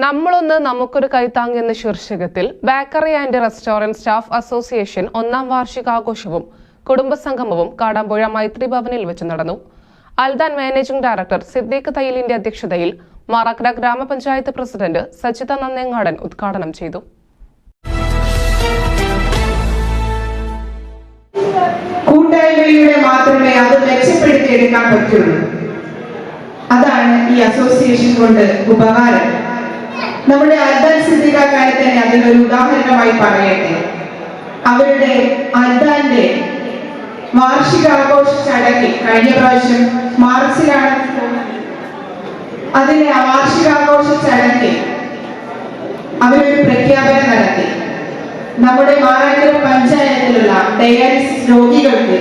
നമ്മളൊന്ന് നമുക്കൊരു കൈത്താങ് എന്ന ശീർഷകത്തിൽ bakery and restaurant staff association ഒന്നാം വാർഷികാഘോഷവും കുടുംബസംഗമവും കാടാമ്പുഴ മൈത്രി ഭവനിൽ വെച്ച് നടന്നു. അൽദാൻ മാനേജിംഗ് ഡയറക്ടർ സിദ്ദീഖ് തയ്യലിന്റെ അധ്യക്ഷതയിൽ മാറാക്കര ഗ്രാമപഞ്ചായത്ത് പ്രസിഡന്റ് സജിത നന്നേങ്ങാടൻ ഉദ്ഘാടനം ചെയ്തു. മാത്രമേ അതാണ് ഈ അസോസിയേഷൻ കൊണ്ട് ഉപകാരം. നമ്മുടെ അൽദാൻ സിദ്ധികാക്കാരെ തന്നെ അതിനൊരു ഉദാഹരണമായി പറയട്ടെ. അവരുടെ അദ്ദേഹന്റെ വാർഷിക ആഘോഷ ചടങ്ങിൽ കഴിഞ്ഞ പ്രാവശ്യം മാർച്ചിലാണ്. ആ വാർഷികാഘോഷ ചടങ്ങിൽ അവരൊരു പ്രഖ്യാപനം നടത്തി. നമ്മുടെ മാറാക്കര പഞ്ചായത്തിലുള്ള ഡയാലിസിസ് രോഗികൾക്ക്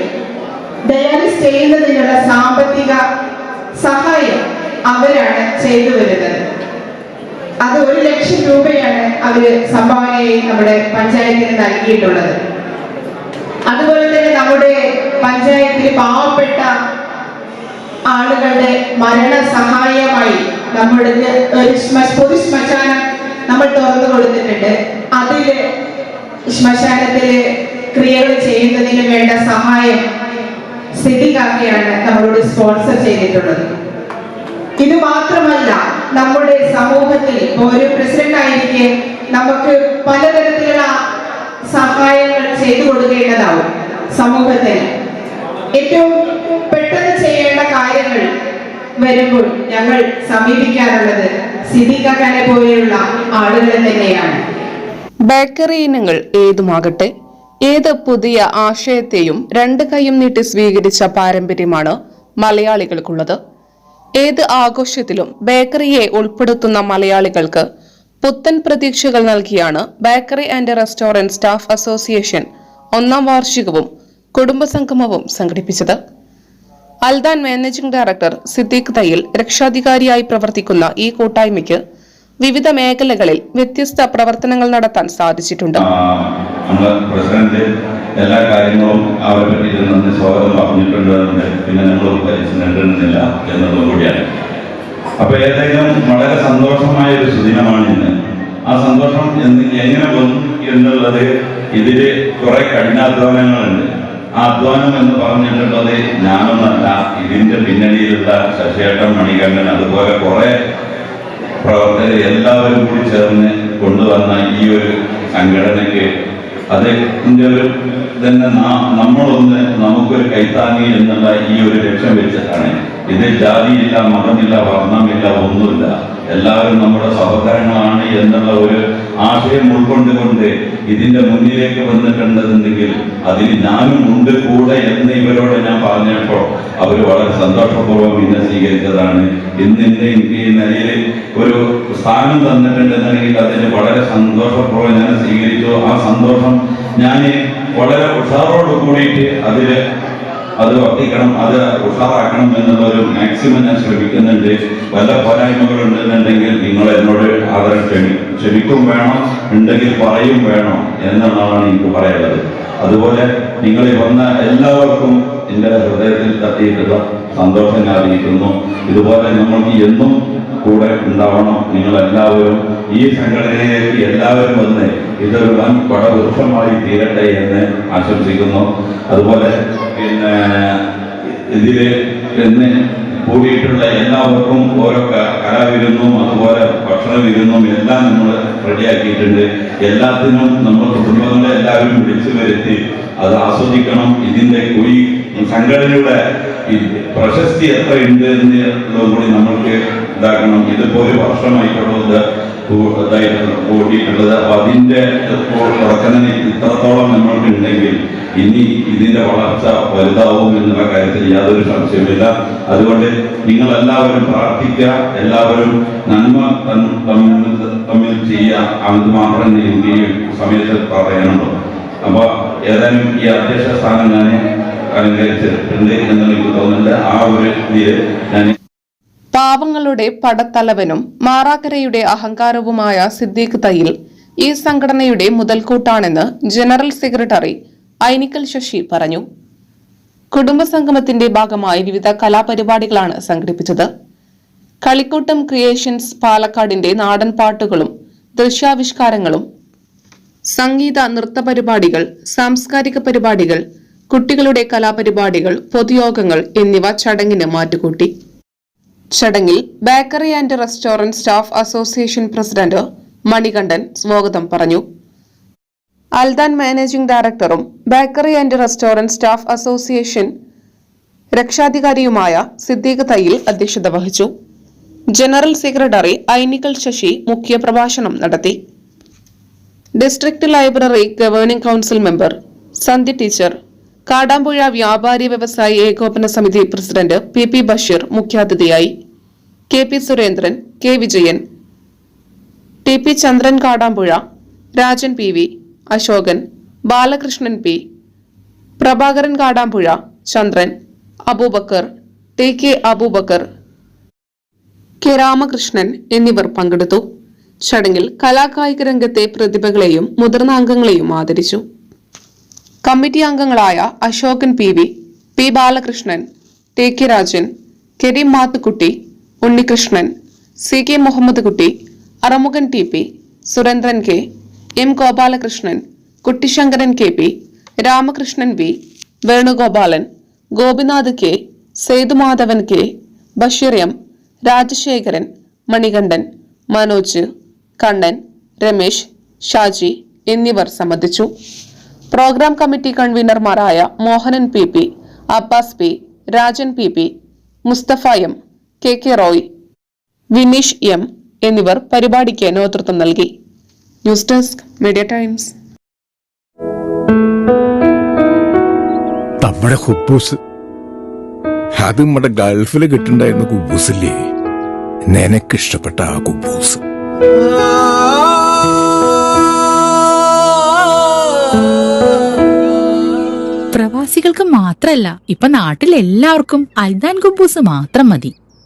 ഡയാലിസ് ചെയ്യുന്നതിനുള്ള സാമ്പത്തിക സഹായം അവരാണ് ചെയ്തു വരുന്നത്. അത് ഒരു ലക്ഷം രൂപയാണ് അവർ സംഭാവനയായി നമ്മുടെ പഞ്ചായത്തിന് നൽകിയിട്ടുള്ളത്. അതുപോലെ തന്നെ നമ്മുടെ പഞ്ചായത്തിൽ പാവപ്പെട്ട ആളുകളുടെ മരണ സഹായമായി നമ്മുടെ ഒരു പൊതു ശ്മശാനം നമ്മൾ തുറന്നു കൊടുത്തിട്ടുണ്ട്. അതിൽ ശ്മശാനത്തിൽ ക്രിയകൾ ചെയ്യുന്നതിന് വേണ്ട സഹായം സ്ഥിതി കാക്കിയാണ് നമ്മളോട് സ്പോൺസർ ചെയ്തിട്ടുള്ളത്. ഇത് മാത്രമല്ല നമ്മുടെ സമൂഹത്തിൽ ഇപ്പോൾ ഒരു പ്രസിഡന്റ് ആയിരിക്കെ നമുക്ക് പലതരത്തിലുള്ള സഹായങ്ങൾ ചെയ്തു കൊടുക്കേണ്ടതാവും സമൂഹത്തിന്. ഏറ്റവും പെട്ടെന്ന് ചെയ്യേണ്ട കാര്യങ്ങൾ വരുമ്പോൾ ഞങ്ങൾ സമീപിക്കാറുള്ളത് സിദ്ധിക്കാക്കാനെ പോലെയുള്ള ആളുകളെ തന്നെയാണ്. ബേക്കറി ഇനങ്ങൾ ഏതുമാകട്ടെ ഏത് പുതിയ ആശയത്തെയും രണ്ട് കൈയും നീട്ടി സ്വീകരിച്ച പാരമ്പര്യമാണ് മലയാളികൾക്കുള്ളത്. ഏത് ആഘോഷത്തിലും ബേക്കറിയെ ഉൾപ്പെടുത്തുന്ന മലയാളികൾക്ക് പുത്തൻ പ്രതീക്ഷകൾ നൽകിയാണ് bakery and restaurant staff association ഒന്നാം വാർഷികവും കുടുംബസംഗമവും സംഘടിപ്പിച്ചത്. അൽദാൻ മാനേജിംഗ് ഡയറക്ടർ സിദ്ദീഖ് തയ്യിൽ രക്ഷാധികാരിയായി പ്രവർത്തിക്കുന്ന ഈ കൂട്ടായ്മയ്ക്ക് വിവിധ മേഖലകളിൽ വ്യത്യസ്ത പ്രവർത്തനങ്ങൾ നടത്താൻ സാധിച്ചിട്ടുണ്ട്. പ്രസിഡന്റ് എല്ലാ കാര്യങ്ങളും അവരെ പറ്റി നന്ദി സ്വാഗതം പറഞ്ഞിട്ടുണ്ട്. പിന്നെ പിന്നെ നമ്മൾ നേടുന്നില്ല എന്നതും കൂടിയാണ്. അപ്പൊ ഏതെങ്കിലും വളരെ സന്തോഷമായ ഒരു സുദിനമാണ് ഇന്ന്. ആ സന്തോഷം എന്ന് എങ്ങനെ വന്നു എന്നുള്ളത് ഇതിൽ കുറെ കഠിനാധ്വാനങ്ങളുണ്ട്. ആ അധ്വാനം എന്ന് പറഞ്ഞിട്ടുള്ളത് ഞാനൊന്നല്ല ഇതിന്റെ പിന്നണിയിലുള്ള ശശിയേട്ടൻ മണികണ്ഠൻ അതുപോലെ കുറെ പ്രവർത്തകർ എല്ലാവരും കൂടി ചേർന്ന് കൊണ്ടുവന്ന ഈ ഒരു സംഘടനയ്ക്ക് അതിന്റെ ഒരു തന്നെ നമ്മളൊന്ന് നമുക്കൊരു കൈത്താങ്ങി എന്നുള്ള ഈ ഒരു ലക്ഷ്യം വെച്ചിട്ടാണ്. ഇത് ജാതിയില്ല മതമില്ല വർണമില്ല ഒന്നുമില്ല. എല്ലാവരും നമ്മുടെ സഹോദരങ്ങളാണ് എന്നുള്ള ഒരു ആശയം ഉൾക്കൊണ്ടുകൊണ്ട് ഇതിന്റെ മുന്നിലേക്ക് വന്നിട്ടുണ്ടെന്നുണ്ടെങ്കിൽ അതിൽ ഞാനും ഉണ്ട് കൂടെ എന്ന് ഇവരോട് ഞാൻ പറഞ്ഞപ്പോൾ അവർ വളരെ സന്തോഷപൂർവം എന്നെ സ്വീകരിച്ചതാണ്. ഇന്ന് ഇന്ന് എനിക്ക് നിലയിൽ ഒരു സ്ഥാനം തന്നിട്ടുണ്ടെന്നുണ്ടെങ്കിൽ അതിന് വളരെ സന്തോഷപൂർവം ഞാൻ സ്വീകരിച്ചു. ആ സന്തോഷം ഞാൻ വളരെ ഉഷാറോട് കൂടിയിട്ട് അതിൽ അത് വർദ്ധിക്കണം അത് ഉഷാറാക്കണം എന്നുള്ള ഒരു മാക്സിമം ഞാൻ ശ്രമിക്കുന്നുണ്ട്. വല്ല പോരായ്മകൾ ഉണ്ടെന്നുണ്ടെങ്കിൽ നിങ്ങൾ എന്നോട് ആദരം ക്ഷമി ക്ഷമിക്കും വേണം ഉണ്ടെങ്കിൽ പറയും വേണം എന്നുള്ളതാണ് എനിക്ക് പറയാനുള്ളത്. അതുപോലെ നിങ്ങൾ വന്ന എല്ലാവർക്കും എന്റെ ഹൃദയത്തിൽ തട്ടിയിട്ടുള്ള സന്തോഷം ഞാൻ അറിയിക്കുന്നു. ഇതുപോലെ നമ്മൾക്ക് എന്നും കൂടെ ഉണ്ടാവണം. നിങ്ങൾ എല്ലാവരും ഈ സംഘടനയിലേക്ക് എല്ലാവരും വന്ന് ഇതൊരു വൻ പടവൃക്ഷമായി തീരട്ടെ എന്ന് ആശംസിക്കുന്നു. അതുപോലെ പിന്നെ ഇതിൽ ഇന്ന് കൂടിയിട്ടുള്ള എല്ലാവർക്കും ഓരോ കലാവിരുന്നും അതുപോലെ ഭക്ഷണ വിരുന്നും എല്ലാം നമ്മൾ റെഡിയാക്കിയിട്ടുണ്ട്. എല്ലാത്തിനും നമ്മൾ കുടുംബങ്ങളെ എല്ലാവരും വിളിച്ചു വരുത്തി അത് ആസ്വദിക്കണം. ഇതിന്റെ കുഴി സംഘടനയുടെ പ്രശസ്തി എത്ര ഉണ്ട് എന്നുള്ളതും കൂടി നമ്മൾക്ക് ഇതാക്കണം ഇതിപ്പോ ഒരു ഇതായിട്ട് കൂടിയിട്ടുള്ളത്. അപ്പൊ അതിന്റെ തുടക്കുന്നതിന് ഇത്രത്തോളം നമ്മൾക്ക് ഉണ്ടെങ്കിൽ ഇനി ഇതിന്റെ വളർച്ച വലുതാവും എന്നുള്ള കാര്യത്തിൽ യാതൊരു സംശയമില്ല അതുകൊണ്ട് നിങ്ങൾ എല്ലാവരും പ്രാർത്ഥിക്കുക. എല്ലാവരും നന്മ തമ്മിൽ ചെയ്യുക. അത് മാത്രം ഈ സമയത്ത് പറയാനുള്ളൂ. അപ്പൊ ഏതായാലും ഈ അധ്യക്ഷ സ്ഥാനം ഞാൻ അലങ്കരിച്ചിട്ടുണ്ട് എന്നുള്ള എനിക്ക് തോന്നുന്നുണ്ട്. ആ ഒരു ഞാൻ പാവങ്ങളുടെ പടത്തലവനും മാറാക്കരയുടെ അഹങ്കാരവുമായ സിദ്ദീഖ് തയ്യിൽ ഈ സംഘടനയുടെ മുതൽക്കൂട്ടാണെന്ന് ജനറൽ സെക്രട്ടറി ഐനിക്കൽ ശശി പറഞ്ഞു. കുടുംബസംഗമത്തിന്റെ ഭാഗമായി വിവിധ കലാപരിപാടികളാണ് സംഘടിപ്പിച്ചത്. കളിക്കൂട്ടം ക്രിയേഷൻസ് പാലക്കാടിന്റെ നാടൻ പാട്ടുകളും ദൃശ്യാവിഷ്കാരങ്ങളും സംഗീത നൃത്ത പരിപാടികൾ സാംസ്കാരിക പരിപാടികൾ കുട്ടികളുടെ കലാപരിപാടികൾ പൊതുയോഗങ്ങൾ എന്നിവ ചടങ്ങിന് മാറ്റുകൂട്ടി. ചടങ്ങിൽ bakery and restaurant staff association president Manikandan സ്വാഗതം പറഞ്ഞു. അൽദാൻ മാനേജിംഗ് ഡയറക്ടറും bakery and restaurant staff association രക്ഷാധികാരിയുമായ Siddique Thayyil അധ്യക്ഷത വഹിച്ചു. ജനറൽ സെക്രട്ടറി ഐനിക്കൽ ശശി മുഖ്യപ്രഭാഷണം നടത്തി. District library governing council member Sandhya teacher Kadampuzha വ്യാപാരി വ്യവസായി ഏകോപന സമിതി പ്രസിഡന്റ് പി പി ബഷീർ മുഖ്യാതിഥിയായി. K P Surendran K Vijayan T P Chandran Kadampuzha Rajan P V Ashokan Balakrishnan P Prabhakaran Kadampuzha Chandran Abubakar T K Abubakar K Ramakrishnan എന്നിവർ പങ്കെടുത്തു. ചടങ്ങിൽ കലാകായിക രംഗത്തെ പ്രതിഭകളെയും മുതിർന്ന അംഗങ്ങളെയും ആദരിച്ചു. കമ്മിറ്റി അംഗങ്ങളായ Ashokan P V P Balakrishnan T K Rajan Kareem Mathukutty Unnikrishnan C K Muhammad Kutty Arumukhan T P Surendran K M Gopalakrishnan Kuttisankaran K P Ramakrishnan V Venugopalan Gopinath K Sethumadhavan K Basheer M Rajasekharan Manikandan Manoj Kannan Ramesh Shaji എന്നിവർ സംബന്ധിച്ചു. Programme committee കൺവീനർമാരായ Mohanan P P Abbas P Rajan P P Mustafa M K K Roy Vineesh M എന്നിവർ പരിപാടിക്ക് നേതൃത്വം നൽകി. News desk media times. നമ്മുടെ ഹുബൂസ്. അത് നമ്മുടെ ഗൾഫിൽ കിട്ടുണ്ടായിരുന്ന കുബൂസില്ലേ? നിനക്കിഷ്ടപ്പെട്ട ആ കുബൂസ്. പ്രവാസികൾക്ക് മാത്രല്ല ഇപ്പൊ നാട്ടിൽ എല്ലാവർക്കും അൽദാൻ കുബൂസ് മാത്രം മതി.